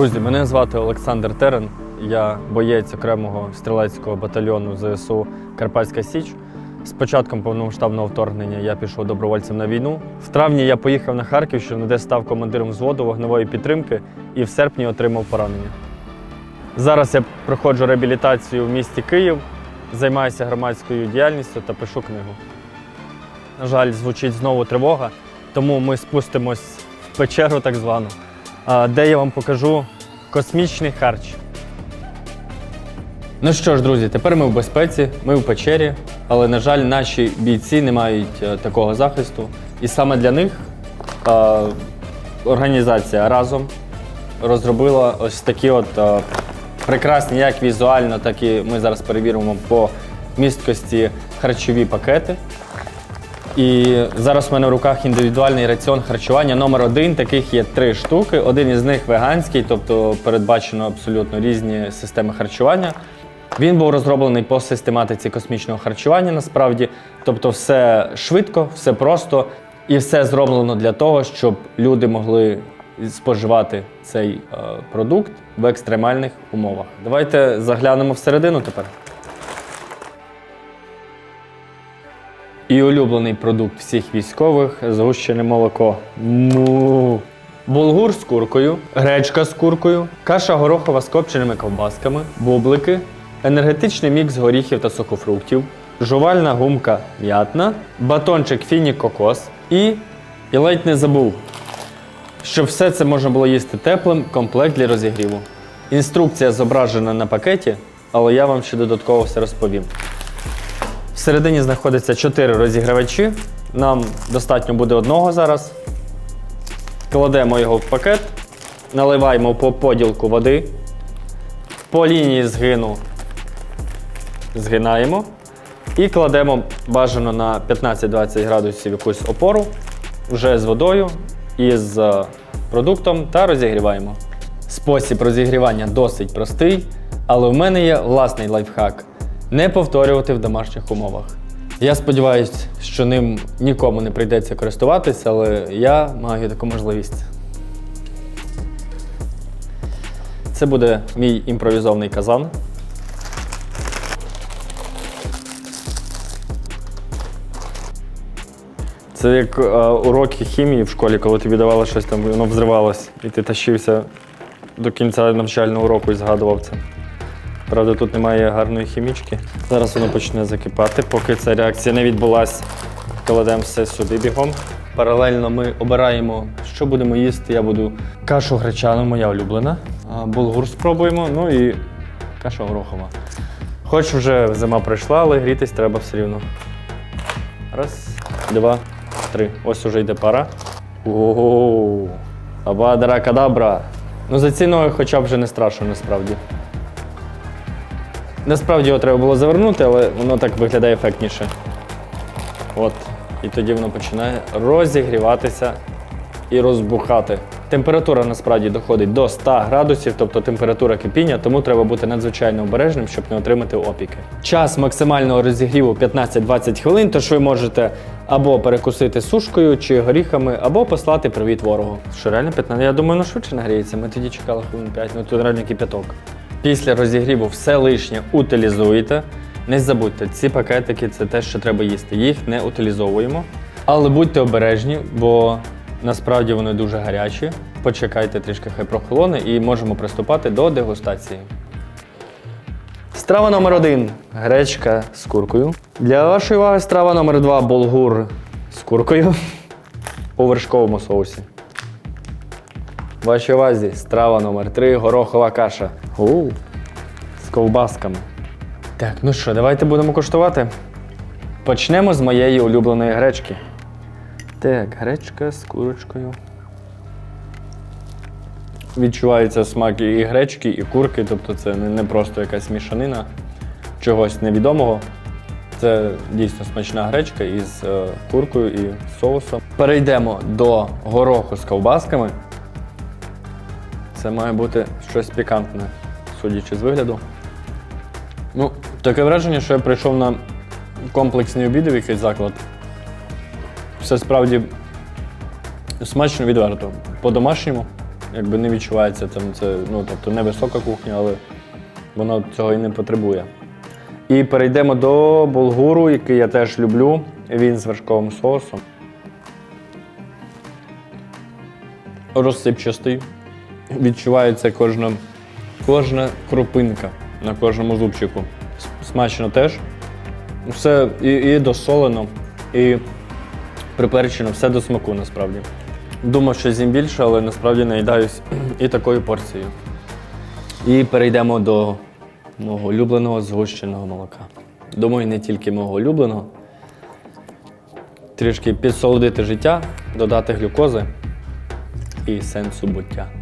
Друзі, мене звати Олександр Терен. Я боєць окремого стрілецького батальйону ЗСУ Карпатська Січ. З початком повномасштабного вторгнення я пішов добровольцем на війну. В травні я поїхав на Харківщину, де став командиром взводу вогневої підтримки і в серпні отримав поранення. Зараз я проходжу реабілітацію в місті Київ, займаюся громадською діяльністю та пишу книгу. На жаль, звучить знову тривога, тому ми спустимось в печеру так звану, де я вам покажу космічний харч. Ну що ж, друзі, тепер ми в безпеці, ми в печері, але, на жаль, наші бійці не мають е, такого захисту. І саме для них е, організація разом розробила ось такі от е, прекрасні, як візуально, так і ми зараз перевіримо по місткості харчові пакети. І зараз в мене в руках індивідуальний раціон харчування номер один. Таких є три штуки. Один із них веганський, тобто передбачено абсолютно різні системи харчування. Він був розроблений по систематиці космічного харчування насправді. Тобто, все швидко, все просто і все зроблено для того, щоб люди могли споживати цей е, продукт в екстремальних умовах. Давайте заглянемо всередину тепер. І улюблений продукт всіх військових згущене молоко. Му. Булгур з куркою, гречка з куркою, каша горохова з копченими ковбасками, бублики, енергетичний мікс горіхів та сухофруктів, жувальна гумка м'ятна, батончик фіні кокос і, і ледь не забув, щоб все це можна було їсти теплим, комплект для розігріву. Інструкція зображена на пакеті, але я вам ще додатково все розповім. Всередині знаходиться 4 розігравачі. Нам достатньо буде одного зараз. Кладемо його в пакет, наливаємо по поділку води. По лінії згину згинаємо і кладемо бажано на 15-20 градусів якусь опору вже з водою і з е, продуктом та розігріваємо. Спосіб розігрівання досить простий, але в мене є власний лайфхак не повторювати в домашніх умовах. Я сподіваюся, що ним нікому не прийдеться користуватися, але я маю таку можливість. Це буде мій імпровізований казан. Це як е, уроки хімії в школі, коли тобі давали щось там, воно взривалось, і ти тащився до кінця навчального уроку і згадував це. Правда, тут немає гарної хімічки. Зараз воно почне закипати, поки ця реакція не відбулася. Кладемо все сюди бігом. Паралельно ми обираємо, що будемо їсти. Я буду кашу гречану, моя улюблена. Булгур спробуємо, ну і каша горохова. Хоч вже зима пройшла, але грітись треба все рівно. Раз, два, три. Ось уже йде пара. Ого! Абадара кадабра. Ну за ціною хоча б вже не страшно насправді. Насправді його треба було завернути, але воно так виглядає ефектніше. От. І тоді воно починає розігріватися і розбухати. Температура насправді доходить до 100 градусів, тобто температура кипіння, тому треба бути надзвичайно обережним, щоб не отримати опіки. Час максимального розігріву 15-20 хвилин, тож ви можете або перекусити сушкою чи горіхами, або послати привіт ворогу. Що реально 15? Я думаю, ну швидше нагріється. Ми тоді чекали хвилин 5, ну тут реально кипяток. Після розігріву все лишнє утилізуєте. Не забудьте, ці пакетики це те, що треба їсти. Їх не утилізовуємо. Але будьте обережні, бо насправді вони дуже гарячі. Почекайте трішки хай прохолоне і можемо приступати до дегустації. Страва номер один гречка з куркою. Для вашої уваги страва номер два булгур з куркою у вершковому соусі. Вашій увазі страва номер 3 горохова каша. У, з ковбасками. Так, ну що, давайте будемо куштувати. Почнемо з моєї улюбленої гречки. Так, гречка з курочкою. Відчувається смак і гречки, і курки, тобто це не просто якась мішанина чогось невідомого. Це дійсно смачна гречка із е, куркою і соусом. Перейдемо до гороху з ковбасками. Це має бути щось пікантне, судячи з вигляду. Ну, таке враження, що я прийшов на комплексний обід в якийсь заклад. Все справді смачно відверто. По-домашньому. якби не відчувається там це, ну тобто не висока кухня, але воно цього і не потребує. І перейдемо до булгуру, який я теж люблю. Він з вершковим соусом. Розсипчастий. Відчувається кожна, кожна кропинка на кожному зубчику. Смачно теж. Все і, і досолено, і приперчено, все до смаку насправді. Думав, що з'їм більше, але насправді наїдаюсь і такою порцією. І перейдемо до мого улюбленого згущеного молока. Думаю, не тільки мого улюбленого. Трішки підсолодити життя, додати глюкози і сенсу буття.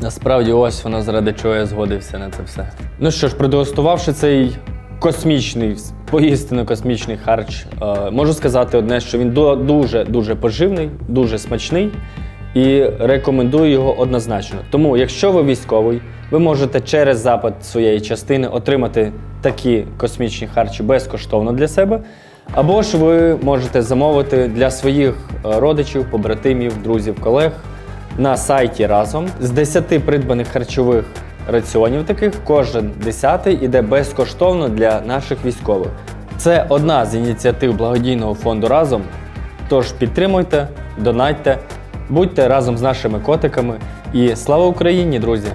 Насправді, ось воно заради чого я згодився на це все. Ну що ж, продегустувавши цей космічний, поістину космічний харч, е, можу сказати одне, що він ду- дуже дуже поживний, дуже смачний і рекомендую його однозначно. Тому, якщо ви військовий, ви можете через запит своєї частини отримати такі космічні харчі безкоштовно для себе. Або ж ви можете замовити для своїх е, родичів, побратимів, друзів, колег на сайті разом з 10 придбаних харчових раціонів таких, кожен десятий іде безкоштовно для наших військових. Це одна з ініціатив благодійного фонду разом. Тож підтримуйте, донатьте, будьте разом з нашими котиками і слава Україні, друзі!